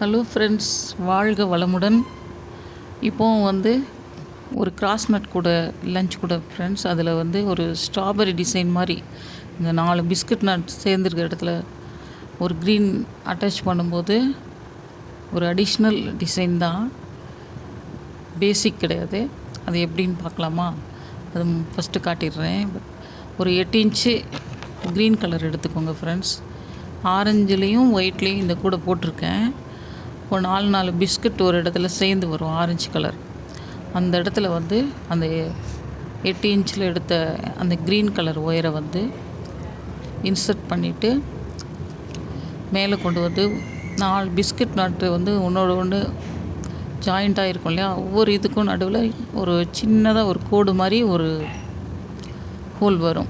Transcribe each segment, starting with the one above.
Hello friends வாழ்க வளமுடன். இப்போ வந்து ஒரு கிராஸ்நட் கூட லஞ்ச் கூட ஃப்ரெண்ட்ஸ் அதில் வந்து ஒரு ஸ்ட்ராபெரி டிசைன் மாதிரி இந்த நாலு பிஸ்கட் நட் சேர்ந்துருக்க இடத்துல ஒரு க்ரீன் அட்டாச் பண்ணும்போது ஒரு அடிஷ்னல் டிசைன் தான். பேசிக் கிடையாது. அது எப்படின்னு பார்க்கலாமா? அது ஃபஸ்ட்டு காட்டிடுறேன். ஒரு எட்டு இன்ச்சு க்ரீன் கலர் எடுத்துக்கோங்க ஃப்ரெண்ட்ஸ் ஆரஞ்சுலேயும் ஒயிட்லேயும் இந்த கூட போட்டிருக்கேன். ஒரு நாலு நாலு பிஸ்கட் ஒரு இடத்துல சேர்ந்து வரும் ஆரஞ்சு கலர் அந்த இடத்துல வந்து அந்த எட்டு இன்ச்சில் எடுத்த அந்த க்ரீன் கலர் ஒயரை வந்து இன்சர்ட் பண்ணிவிட்டு மேலே கொண்டு வந்து நாலு பிஸ்கட் நட்டு வந்து ஒன்றோட ஒன்று ஜாயிண்ட்டாக இருக்கும் இல்லையா? ஒவ்வொரு இதுக்கும் நடுவில் ஒரு சின்னதாக ஒரு கோடு மாதிரி ஒரு ஹோல் வரும்.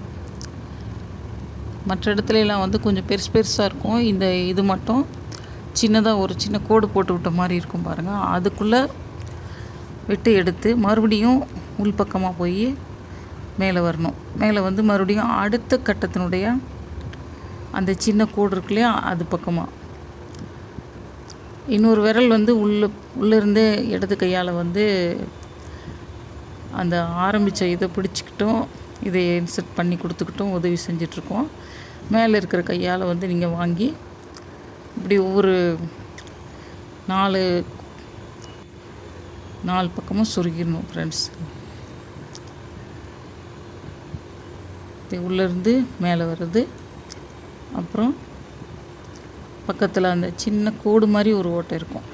மற்ற இடத்துலலாம் வந்து கொஞ்சம் பெருசு பெருசாக இருக்கும். இந்த இது மட்டும் சின்னதாக ஒரு சின்ன கோடு போட்டு விட்ட மாதிரி இருக்கும் பாருங்கள் அதுக்குள்ளே விட்டு எடுத்து மறுபடியும் உள்பக்கமாக போய் மேலே வரணும். மேலே வந்து மறுபடியும் அடுத்த கட்டத்தினுடைய அந்த சின்ன கோடு இருக்கு இல்லையா அது பக்கமாக இன்னொரு விரல் வந்து உள்ள உள்ளேருந்தே இடது கையால் வந்து அந்த ஆரம்பித்த இதை பிடிச்சிக்கிட்டும் இதை இன்செர்ட் பண்ணி கொடுத்துக்கிட்டும் உதவி செஞ்சிட்ருக்கோம் மேலே இருக்கிற கையால் வந்து நீங்கள் வாங்கி இப்படி ஒவ்வொரு நாலு நாலு பக்கமும் சுருக்கிடணும் ஃப்ரெண்ட்ஸ் உள்ளேருந்து மேலே வர்றது. அப்புறம் பக்கத்தில் அந்த சின்ன கோடு மாதிரி ஒரு ஓட்டை இருக்கும்.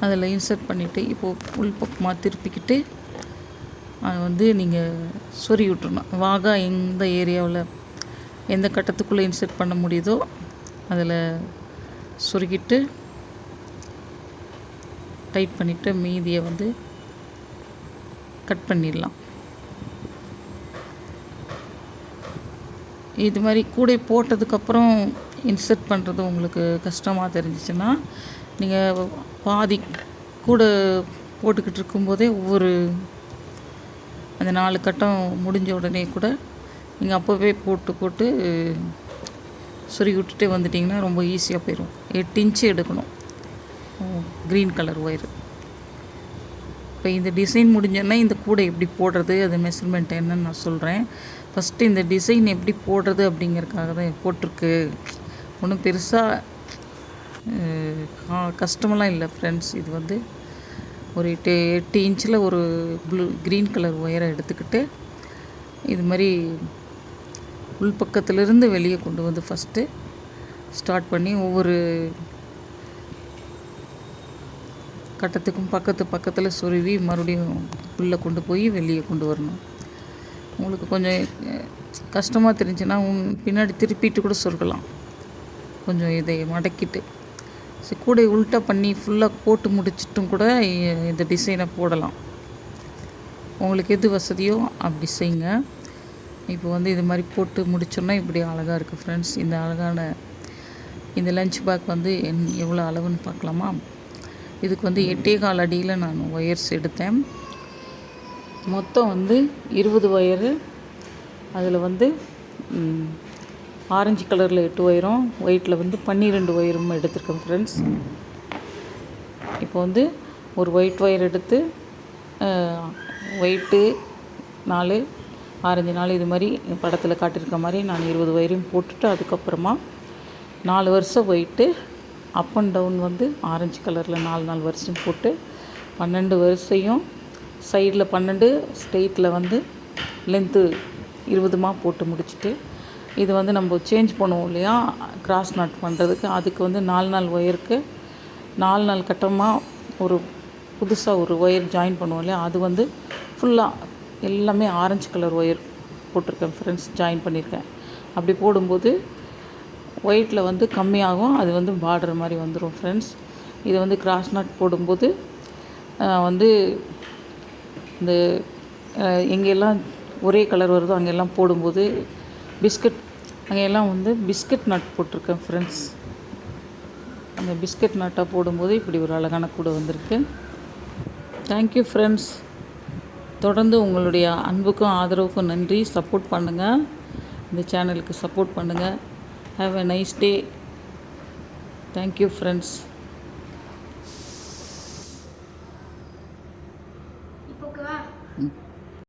அதில் இன்சர்ட் பண்ணிவிட்டு இப்போது உள் பக்கமாக திருப்பிக்கிட்டு அதை வந்து நீங்கள் சொறி விட்டுறணும். வாகா எந்த ஏரியாவில் எந்த கட்டத்துக்குள்ளே இன்சர்ட் பண்ண முடியுதோ அதில் சுருக்கிட்டு டைட் பண்ணிவிட்டு மீதியை வந்து கட் பண்ணிடலாம். இது மாதிரி கூடை போட்டதுக்கப்புறம் இன்சர்ட் பண்ணுறது உங்களுக்கு கஷ்டமாக தெரிஞ்சிச்சுன்னா நீங்கள் பாதி கூட போட்டுக்கிட்டு இருக்கும்போதே ஒவ்வொரு அந்த நாலு கட்டம் முடிஞ்ச உடனே கூட நீங்கள் அப்போவே போட்டு போட்டு சொருகி விட்டுட்டே வந்துட்டிங்கன்னா ரொம்ப ஈஸியாக போயிடும் எட்டு இன்ச்சு எடுக்கணும். க்ரீன் கலர் ஒயரு இப்போ இந்த டிசைன் முடிஞ்சோன்னா இந்த கூடை எப்படி போடுறது அது மெஷர்மெண்ட் என்னன்னு நான் சொல்கிறேன் ஃபஸ்ட்டு இந்த டிசைன் எப்படி போடுறது அப்படிங்கிறதுக்காக தான் போட்டிருக்கு. ஒன்றும் பெருசாக கஷ்டமெல்லாம் இல்லை ஃப்ரெண்ட்ஸ் இது வந்து ஒரு எட்டு எட்டு இன்ச்சில் ஒரு ப்ளூ க்ரீன் கலர் ஒயரை எடுத்துக்கிட்டு இது மாதிரி உள்பக்கத்திலிருந்து வெளியே கொண்டு வந்து ஃபஸ்ட்டு ஸ்டார்ட் பண்ணி ஒவ்வொரு கட்டத்துக்கும் பக்கத்து பக்கத்தில் சுருவி மறுபடியும் உள்ளே கொண்டு போய் வெளியே கொண்டு வரணும். உங்களுக்கு கொஞ்சம் கஷ்டமாக தெரிஞ்சுன்னா பின்னாடி திருப்பிட்டு கூட சொருகலாம். கொஞ்சம் இதை மடக்கிட்டு. சரி கூட உல்ட்டா பண்ணி ஃபுல்லாக போட்டு முடிச்சிட்டும் கூட இந்த டிசைனை போடலாம். உங்களுக்கு எது வசதியோ அப்படி செய்யுங்க. இப்போ வந்து இது மாதிரி போட்டு முடிச்சோன்னா இப்படி அழகாக இருக்குது ஃப்ரெண்ட்ஸ் இந்த அழகான இந்த லஞ்ச் பேக் வந்து என் எவ்வளோ அளவுன்னு பார்க்கலாமா? இதுக்கு வந்து எட்டே கால் அடியில் நான் ஒயர்ஸ் எடுத்தேன். மொத்தம் வந்து இருபது ஒயரு அதில் வந்து ஆரஞ்சு கலரில் எட்டு ஒயரும் ஒயிட்டில் வந்து பன்னிரெண்டு ஒயரும் எடுத்திருக்கேன் ஃப்ரெண்ட்ஸ் இப்போ வந்து ஒரு ஒயிட் ஒயர் எடுத்து ஒயிட்டு நாலு ஆரஞ்சு நாள் இது மாதிரி படத்தில் காட்டியிருக்க மாதிரி நான் இருபது வயரையும் போட்டுட்டு அதுக்கப்புறமா நாலு வருஷம் போயிட்டு அப் அண்ட் டவுன் வந்து ஆரஞ்சு கலரில் நாலு நாலு வருஷம் போட்டு பன்னெண்டு வருஷையும் சைடில் பன்னெண்டு ஸ்ட்ரெயிட்டில் வந்து லென்த்து இருபதுமாக போட்டு முடிச்சுட்டு இது வந்து நம்ம சேஞ்ச் பண்ணுவோம் இல்லையா? கிராஸ் நாட் பண்ணுறதுக்கு அதுக்கு வந்து நாலு நாள் ஒயருக்கு நாலு நாள் கட்டமாக ஒரு புதுசாக ஒரு ஒயர் ஜாயின் பண்ணுவோம் இல்லையா? அது வந்து ஃபுல்லாக எல்லாமே ஆரஞ்சு கலர் ஒயர் போட்டிருக்கேன் ஃப்ரெண்ட்ஸ் ஜாயின் பண்ணியிருக்கேன். அப்படி போடும்போது ஒயிட்டில் வந்து கம்மியாகும் அது வந்து பார்டர் மாதிரி வந்துடும் ஃப்ரெண்ட்ஸ் இது வந்து கிராஸ் நாட் போடும்போது வந்து இந்த எங்கெல்லாம் ஒரே கலர் வருதோ அங்கெல்லாம் போடும்போது பிஸ்கட் அங்கெல்லாம் வந்து பிஸ்கட் நட் போட்டிருக்கேன் ஃப்ரெண்ட்ஸ் அந்த பிஸ்கட் நட்டாக போடும்போது இப்படி ஒரு அழகான கூட வந்திருக்கு. தேங்க்யூ ஃப்ரெண்ட்ஸ் தொடர்ந்து உங்களுடைய அன்புக்கும் ஆதரவுக்கும் நன்றி. சப்போர்ட் பண்ணுங்கள் இந்த சேனலுக்கு சப்போர்ட் பண்ணுங்கள் have a nice day thank you friends